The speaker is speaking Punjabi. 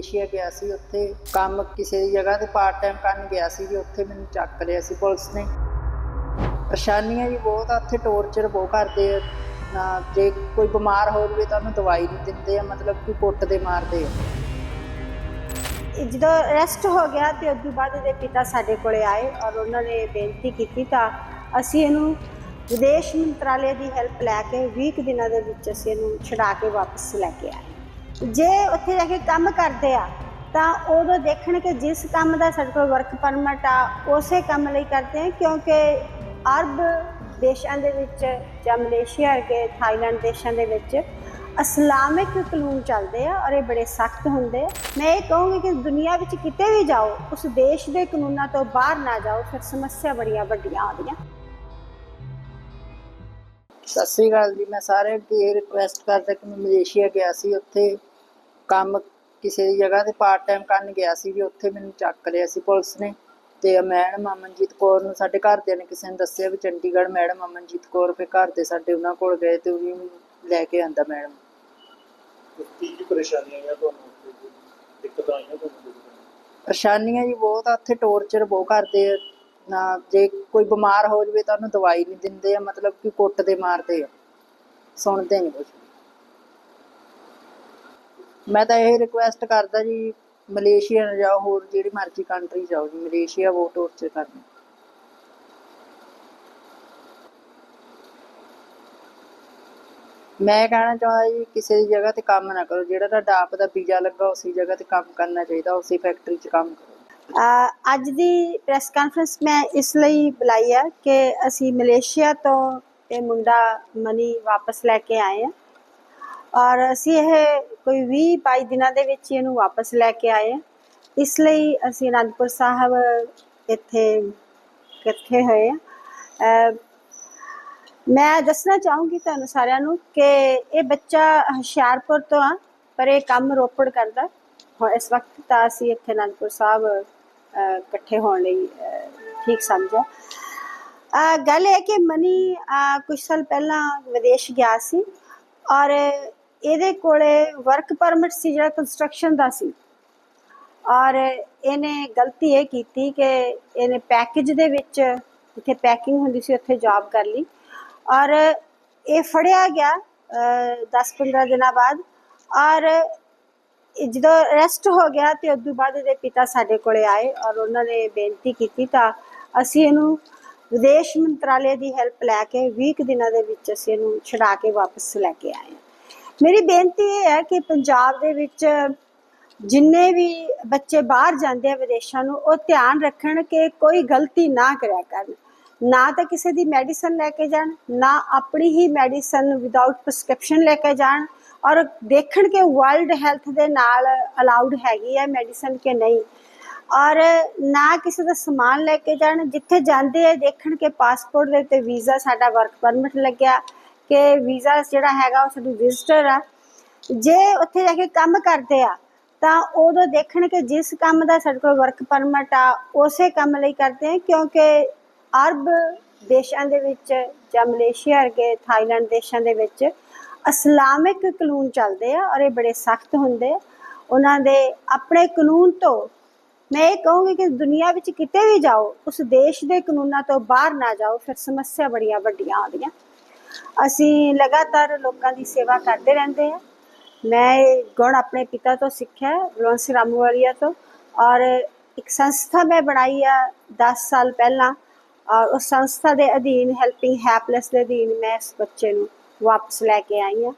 ਮਲੇਸ਼ੀਆ ਗਿਆ ਸੀ, ਉੱਥੇ ਕੰਮ ਕਿਸੇ ਜਗ੍ਹਾ ਤੇ ਪਾਰਟ ਟਾਈਮ ਕਰਨ ਗਿਆ ਸੀ ਜੀ, ਉੱਥੇ ਮੈਨੂੰ ਚੱਕ ਲਿਆ ਸੀ ਪੁਲਿਸ ਨੇ। ਪਰੇਸ਼ਾਨੀਆਂ ਜੀ ਬਹੁਤ ਆ, ਉੱਥੇ ਟੌਰਚਰ ਬਹੁਤ ਕਰਦੇ ਆ। ਨਾ, ਜੇ ਕੋਈ ਬਿਮਾਰ ਹੋ ਜਾਵੇ ਤਾਂ ਉਹਨੂੰ ਦਵਾਈ ਨਹੀਂ ਦਿੰਦੇ ਆ, ਮਤਲਬ ਕਿ ਕੁੱਟਦੇ ਮਾਰਦੇ ਆ। ਜਦੋਂ ਅਰੈਸਟ ਹੋ ਗਿਆ ਤੇ ਉਸ ਤੋਂ ਬਾਅਦ ਇਹਦੇ ਪਿਤਾ ਸਾਡੇ ਕੋਲੇ ਆਏ ਔਰ ਉਹਨਾਂ ਨੇ ਬੇਨਤੀ ਕੀਤੀ ਤਾਂ ਅਸੀਂ ਇਹਨੂੰ ਵਿਦੇਸ਼ ਮੰਤਰਾਲੇ ਦੀ ਹੈਲਪ ਲੈ ਕੇ 20 ਕੁ ਦਿਨਾਂ ਦੇ ਵਿੱਚ ਅਸੀਂ ਇਹਨੂੰ ਛੁਡਾ ਕੇ ਵਾਪਸ ਲੈ ਕੇ ਆਏ। ਜੇ ਉੱਥੇ ਜਾ ਕੇ ਕੰਮ ਕਰਦੇ ਆ, ਤਾਂ ਉਦੋਂ ਦੇਖਣ ਕਿ ਜਿਸ ਕੰਮ ਦਾ ਸਾਡੇ ਕੋਲ ਵਰਕ ਪਰਮਿਟ ਆ, ਉਸੇ ਕੰਮ ਲਈ ਕਰਦੇ ਆ, ਕਿਉਂਕਿ ਅਰਬ ਦੇਸ਼ਾਂ ਦੇ ਵਿੱਚ ਜਾਂ ਮਲੇਸ਼ੀਆ ਵਰਗੇ ਥਾਈਲੈਂਡ ਦੇਸ਼ਾਂ ਦੇ ਵਿੱਚ ਇਸਲਾਮਿਕ ਕਾਨੂੰਨ ਚੱਲਦੇ ਆ ਔਰ ਇਹ ਬੜੇ ਸਖਤ ਹੁੰਦੇ ਆ। ਮੈਂ ਇਹ ਕਹੂੰਗੀ ਕਿ ਦੁਨੀਆ ਵਿੱਚ ਕਿਤੇ ਵੀ ਜਾਓ, ਉਸ ਦੇਸ਼ ਦੇ ਕਾਨੂੰਨਾਂ ਤੋਂ ਬਾਹਰ ਨਾ ਜਾਓ, ਫਿਰ ਸਮੱਸਿਆ ਬੜੀਆਂ ਵੱਡੀਆਂ ਆਉਂਦੀਆਂ। ਸਤਿ ਸ੍ਰੀ ਅਕਾਲ ਜੀ, ਮੈਂ ਸਾਰੇ ਅੱਗੇ ਰਿਕੁਐਸਟ ਕਰਦਾ ਕਿ ਮੈਂ ਮਲੇਸ਼ੀਆ ਗਿਆ ਸੀ, ਉੱਥੇ ਕੰਮ ਕਿਸੇ ਦੀ ਜਗ੍ਹਾ ਤੇ ਪਾਰਟ ਟਾਈਮ ਕਰਨ ਗਿਆ ਸੀ ਜੀ ਉੱਥੇ ਮੈਨੂੰ ਚੱਕ ਲਿਆ ਸੀ ਪੁਲਿਸ ਨੇ। ਤੇ ਮੈਡਮ ਅਮਨਜੀਤ ਕੌਰ ਨੂੰ ਸਾਡੇ ਘਰਦਿਆਂ ਨੇ ਕਿਸੇ ਨੇ ਦੱਸਿਆ ਵੀ ਚੰਡੀਗੜ੍ਹ ਮੈਡਮ ਅਮਨਜੀਤ ਕੌਰ ਫੇ ਘਰ ਦੇ ਸਾਡੇ ਉਹਨਾਂ ਕੋਲ ਗਏ ਤੇ ਮੈਨੂੰ ਲੈ ਕੇ ਆਂਦਾ ਮੈਡਮ। ਕੀ ਕੀ ਪਰੇਸ਼ਾਨੀਆਂ ਤੁਹਾਨੂੰ ਜੀ? ਦਿੱਕਤਾਂ ਆਈਆਂ ਤੁਹਾਨੂੰ ਜਦੋਂ? ਪਰੇਸ਼ਾਨੀਆਂ ਜੀ ਬਹੁਤ ਆ ਉੱਥੇ ਟੌਰਚਰ ਬਹੁਤ ਕਰਦੇ ਆ। ਨਾ ਜੇ ਕੋਈ ਬਿਮਾਰ ਹੋ ਜਾਵੇ ਤਾਂ ਉਹਨੂੰ ਦਵਾਈ ਨਹੀਂ ਦਿੰਦੇ ਆ ਮਤਲਬ ਕਿ ਕੁੱਟਦੇ ਮਾਰਦੇ ਆ। ਸੁਣਦੇ ਨਹੀਂ ਕੁਝ ਮੈਂ ਤਾਂ ਇਹ ਰਿਕੁਐਸਟ ਕਰਦਾ ਜੀ, ਮਲੇਸ਼ੀਆ ਨਾ ਜਾਓ, ਹੋਰ ਜਿਹੜੀ ਮਰਜ਼ੀ ਕੰਟਰੀ ਜਾਓ ਜੀ, ਮਲੇਸ਼ੀਆ ਬਹੁਤ ਟੌਰਚਰ ਕਰਦੇ ਮੈਂ ਕਹਿਣਾ ਚਾਹੁੰਦਾ ਜੀ, ਕਿਸੇ ਦੀ ਜਗ੍ਹਾ ਤੇ ਕੰਮ ਨਾ ਕਰੋ, ਜਿਹੜਾ ਤੁਹਾਡਾ ਆਪ ਦਾ ਵੀਜ਼ਾ ਲੱਗਾ, ਉਸੇ ਜਗ੍ਹਾ ਤੇ ਕੰਮ ਕਰਨਾ ਚਾਹੀਦਾ, ਉਸੇ ਫੈਕਟਰੀ 'ਚ ਕੰਮ ਕਰੋ। ਅੱਜ ਦੀ ਪ੍ਰੈਸ ਕਾਨਫਰੰਸ ਮੈਂ ਇਸ ਲਈ ਬੁਲਾਈ ਆ ਕਿ ਅਸੀਂ ਮਲੇਸ਼ੀਆ ਤੋਂ ਇਹ ਮੁੰਡਾ ਮਨੀ ਵਾਪਸ ਲੈ ਕੇ ਆਏ ਆ। ਔਰ ਅਸੀਂ ਇਹ ਕੋਈ 20 22 ਦਿਨਾਂ ਦੇ ਵਿੱਚ ਹੀ ਇਹਨੂੰ ਵਾਪਸ ਲੈ ਕੇ ਆਏ ਇਸ ਲਈ ਅਸੀਂ ਅਨੰਦਪੁਰ ਸਾਹਿਬ ਇੱਥੇ ਇਕੱਠੇ ਹੋਏ ਆ। ਮੈਂ ਦੱਸਣਾ ਚਾਹੂੰਗੀ ਤੁਹਾਨੂੰ ਸਾਰਿਆਂ ਨੂੰ ਕਿ ਇਹ ਬੱਚਾ ਹੁਸ਼ਿਆਰਪੁਰ ਤੋਂ ਆ ਪਰ ਇਹ ਕੰਮ ਰੋਪੜ ਕਰਦਾ। ਹੁਣ ਇਸ ਵਕਤ ਤਾਂ ਅਸੀਂ ਇੱਥੇ ਅਨੰਦਪੁਰ ਸਾਹਿਬ ਅਹ, ਇਕੱਠੇ ਹੋਣ ਲਈ ਅਹ, ਠੀਕ ਸਮਝਿਆ। ਅਹ, ਗੱਲ ਇਹ ਹੈ ਕਿ ਮਨੀ ਅਹ, ਕੁਝ ਸਾਲ ਪਹਿਲਾਂ ਵਿਦੇਸ਼ ਗਿਆ ਸੀ ਔਰ ਇਹਦੇ ਕੋਲੇ ਵਰਕ ਪਰਮਿਟ ਸੀ ਜਿਹੜਾ ਕੰਸਟਰਕਸ਼ਨ ਦਾ ਸੀ। ਔਰ ਇਹਨੇ ਗਲਤੀ ਇਹ ਕੀਤੀ ਕਿ ਇਹਨੇ ਪੈਕੇਜ ਦੇ ਵਿੱਚ ਜਿੱਥੇ ਪੈਕਿੰਗ ਹੁੰਦੀ ਸੀ ਉੱਥੇ ਜੌਬ ਕਰ ਲਈ। ਔਰ ਇਹ ਫੜਿਆ ਗਿਆ 10-15 ਦਿਨਾਂ ਬਾਅਦ। ਔਰ ਜਦੋਂ ਅਰੈਸਟ ਹੋ ਗਿਆ ਤੇ ਉਸ ਬਾਅਦ ਇਹਦੇ ਪਿਤਾ ਸਾਡੇ ਕੋਲੇ ਆਏ ਔਰ ਉਹਨਾਂ ਨੇ ਬੇਨਤੀ ਕੀਤੀ ਤਾਂ ਅਸੀਂ ਇਹਨੂੰ ਵਿਦੇਸ਼ ਮੰਤਰਾਲੇ ਦੀ ਹੈਲਪ ਲੈ ਕੇ 20 ਕੁ ਦਿਨਾਂ ਦੇ ਵਿੱਚ ਅਸੀਂ ਇਹਨੂੰ ਛੁਡਾ ਕੇ ਵਾਪਸ ਲੈ ਕੇ ਆਏ ਹਾਂ। ਮੇਰੀ ਬੇਨਤੀ ਇਹ ਹੈ ਕਿ ਪੰਜਾਬ ਦੇ ਵਿੱਚ ਜਿੰਨੇ ਵੀ ਬੱਚੇ ਬਾਹਰ ਜਾਂਦੇ ਆ ਵਿਦੇਸ਼ਾਂ ਨੂੰ, ਉਹ ਧਿਆਨ ਰੱਖਣ ਕਿ ਕੋਈ ਗਲਤੀ ਨਾ ਕਰਿਆ ਕਰਨ। ਨਾ ਤਾਂ ਕਿਸੇ ਦੀ ਮੈਡੀਸਨ ਲੈ ਕੇ ਜਾਣ, ਨਾ ਆਪਣੀ ਹੀ ਮੈਡੀਸਨ ਵਿਦਆਊਟ ਪ੍ਰਸਕ੍ਰਿਪਸ਼ਨ ਲੈ ਕੇ ਜਾਣ ਔਰ ਦੇਖਣ ਕਿ ਵਰਲਡ ਹੈਲਥ ਦੇ ਨਾਲ ਅਲਾਉਡ ਹੈਗੀ ਹੈ ਮੈਡੀਸਨ ਕਿ ਨਹੀਂ। ਔਰ ਨਾ ਕਿਸੇ ਦਾ ਸਮਾਨ ਲੈ ਕੇ ਜਾਣ, ਜਿੱਥੇ ਜਾਂਦੇ ਆ ਦੇਖਣ ਕਿ ਪਾਸਪੋਰਟ ਦੇ ਉੱਤੇ ਵੀਜ਼ਾ ਸਾਡਾ ਵਰਕ ਪਰਮਿਟ ਲੱਗਿਆ ਕਿ ਵੀਜ਼ਾ ਜਿਹੜਾ ਹੈਗਾ ਉਹ ਸਾਡੀ ਵਿਜ਼ਟਰ ਆ। ਜੇ ਉੱਥੇ ਜਾ ਕੇ ਕੰਮ ਕਰਦੇ ਆ, ਤਾਂ ਉਦੋਂ ਦੇਖਣ ਕਿ ਜਿਸ ਕੰਮ ਦਾ ਸਾਡੇ ਕੋਲ ਵਰਕ ਪਰਮਿਟ ਆ, ਉਸੇ ਕੰਮ ਲਈ ਕਰਦੇ ਆ, ਕਿਉਂਕਿ ਅਰਬ ਦੇਸ਼ਾਂ ਦੇ ਵਿੱਚ ਜਾਂ ਮਲੇਸ਼ੀਆ ਵਰਗੇ ਥਾਈਲੈਂਡ ਦੇਸ਼ਾਂ ਦੇ ਵਿੱਚ ਇਸਲਾਮਿਕ ਕਾਨੂੰਨ ਚੱਲਦੇ ਆ ਔਰ ਇਹ ਬੜੇ ਸਖਤ ਹੁੰਦੇ ਆ। ਉਹਨਾਂ ਦੇ ਆਪਣੇ ਕਾਨੂੰਨ ਤੋਂ ਮੈਂ ਇਹ ਕਹੂੰਗੀ ਕਿ ਦੁਨੀਆ ਵਿੱਚ ਕਿਤੇ ਵੀ ਜਾਓ, ਉਸ ਦੇਸ਼ ਦੇ ਕਾਨੂੰਨਾਂ ਤੋਂ ਬਾਹਰ ਨਾ ਜਾਓ, ਫਿਰ ਸਮੱਸਿਆ ਬੜੀਆਂ ਵੱਡੀਆਂ ਆਉਂਦੀਆਂ। ਅਸੀਂ ਲਗਾਤਾਰ ਲੋਕਾਂ ਦੀ ਸੇਵਾ ਕਰਦੇ ਰਹਿੰਦੇ ਹਾਂ। ਮੈਂ ਇਹ ਗੁਣ ਆਪਣੇ ਪਿਤਾ ਤੋਂ ਸਿੱਖਿਆ ਬਲਵੰਤ ਸਿੰਘ ਤੋਂ ਔਰ ਇੱਕ ਸੰਸਥਾ ਮੈਂ ਬਣਾਈ ਆ 10 ਸਾਲ ਪਹਿਲਾਂ ਔਰ ਉਸ ਸੰਸਥਾ ਦੇ ਅਧੀਨ ਹੈਲਪਿੰਗ ਹੈਪਲੈਸ ਦੇ ਅਧੀਨ ਮੈਂ ਇਸ ਬੱਚੇ ਨੂੰ ਵਾਪਸ ਲੈ ਕੇ ਆਈ ਹਾਂ।